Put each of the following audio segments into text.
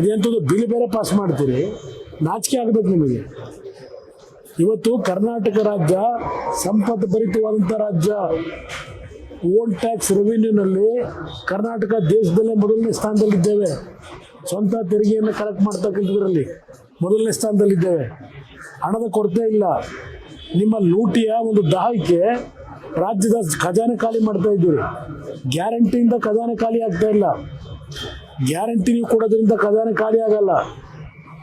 ಇದಂಥದ್ದು bill ಬೇರೆ pass ಮಾಡ್ತೀರಿ? ನಾಚಿಕೆ ಆಗಬೇಕು ನಿಮಗೆ. ಇವತ್ತು ಕರ್ನಾಟಕ ರಾಜ್ಯ ಸಂಪತ್ತು ಭರಿತವಾದಂಥ ರಾಜ್ಯ ಓನ್ ಟ್ಯಾಕ್ಸ್ ರೆವಿನ್ಯೂನಲ್ಲಿ ಕರ್ನಾಟಕ ದೇಶದಲ್ಲೇ ಮೊದಲನೇ ಸ್ಥಾನದಲ್ಲಿದ್ದೇವೆ. ಸ್ವಂತ ತೆರಿಗೆಯನ್ನು ಕಲೆಕ್ಟ್ ಮಾಡ್ತಕ್ಕಂಥದ್ರಲ್ಲಿ ಮೊದಲನೇ ಸ್ಥಾನದಲ್ಲಿದ್ದೇವೆ. ಹಣದ ಕೊರತೆ ಇಲ್ಲ. ನಿಮ್ಮ ಲೂಟಿಯ ಒಂದು ದಾಹಕ್ಕೆ ರಾಜ್ಯದ ಖಜಾನೆ ಖಾಲಿ ಮಾಡ್ತಾ ಇದ್ದೀರಿ. ಗ್ಯಾರಂಟಿಯಿಂದ ಖಜಾನೆ ಖಾಲಿ ಆಗ್ತಾ ಇಲ್ಲ. ಗ್ಯಾರಂಟಿ ನೀವು ಕೊಡೋದ್ರಿಂದ ಖಜಾನೆ ಖಾಲಿ ಆಗಲ್ಲ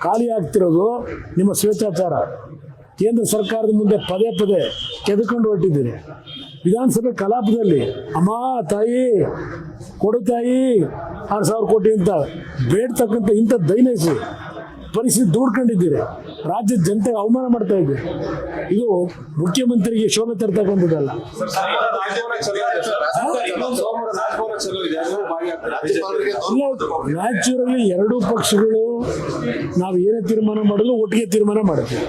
ಖಾಲಿ ಆಗ್ತಿರೋದು ನಿಮ್ಮ ಸ್ವೇಚ್ಛಾಚಾರ ಕೇಂದ್ರ ಸರ್ಕಾರದ ಮುಂದೆ ಪದೇ ಪದೇ ಕೆದಕೊಂಡು ಹೊರಟಿದ್ದೀರಿ ವಿಧಾನಸಭೆ ಕಲಾಪದಲ್ಲಿ ಅಮ್ಮ ತಾಯಿ ಕೊಡು ತಾಯಿ ಆರು ಸಾವಿರ ಕೋಟಿ ಅಂತ ಬೇಡ್ತಕ್ಕಂಥ ಇಂಥ ದೈನಸಿ ಪರಿಸ್ಥಿತಿ ದೂಡ್ಕೊಂಡಿದ್ದೀರಿ ರಾಜ್ಯದ ಜನತೆಗೆ ಅವಮಾನ ಮಾಡ್ತಾ ಇದ್ದೀರಿ ಇದು ಮುಖ್ಯಮಂತ್ರಿಗೆ ಶೋಭೆ ತರ್ತಕ್ಕಂಥದ್ದಲ್ಲ ನ್ಯಾಚುರಲಿ ಎರಡೂ ಪಕ್ಷಗಳು ನಾವು ಏನೇ ತೀರ್ಮಾನ ಮಾಡಲು ಒಟ್ಟಿಗೆ ತೀರ್ಮಾನ ಮಾಡ್ತೀವಿ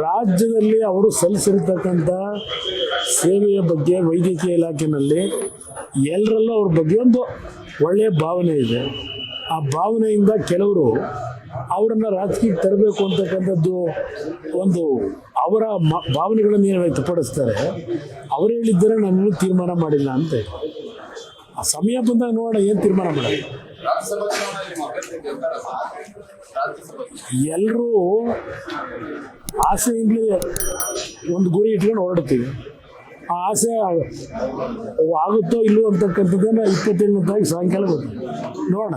ರಾಜ್ಯದಲ್ಲಿ ಅವರು ಸಲ್ಲಿಸಿರ್ತಕ್ಕಂಥ ಸೇವೆಯ ಬಗ್ಗೆ ವೈದ್ಯಕೀಯ ಇಲಾಖೆಯಲ್ಲಿ ಎಲ್ಲರಲ್ಲೂ ಅವ್ರ ಬಗ್ಗೆ ಒಂದು ಒಳ್ಳೆಯ ಭಾವನೆ ಇದೆ. ಆ ಭಾವನೆಯಿಂದ ಕೆಲವರು ಅವರನ್ನು ರಾಜಕೀಯಕ್ಕೆ ತರಬೇಕು ಅಂತಕ್ಕಂಥದ್ದು ಒಂದು ಅವರ ಮ, ಭಾವನೆಗಳನ್ನು ಏನು ವ್ಯಕ್ತಪಡಿಸ್ತಾರೆ, ಅವರು ಹೇಳಿದ್ದರೆ ನಾನು ತೀರ್ಮಾನ ಮಾಡಿಲ್ಲ ಅಂತ ಆ ಸಮಯ ಬಂದಾಗ ನೋಡೋಣ ಏನು ತೀರ್ಮಾನ ಮಾಡೋದು. ಎಲ್ಲರೂ ಆಸೆಯಿಂದಲೇ ಒಂದು ಗುರಿ ಇಟ್ಕೊಂಡು ಹೊರಡ್ತೀವಿ. ಆ ಆಸೆ ಆಗುತ್ತೋ ಇಲ್ಲವೋ ಅಂತಕ್ಕಂಥದ್ದನ್ನು ಇಪ್ಪತ್ತೆಂಟು ತಾರೀಕು ಸಾಯಂಕಾಲ ಗೊತ್ತು. ನೋಡೋಣ.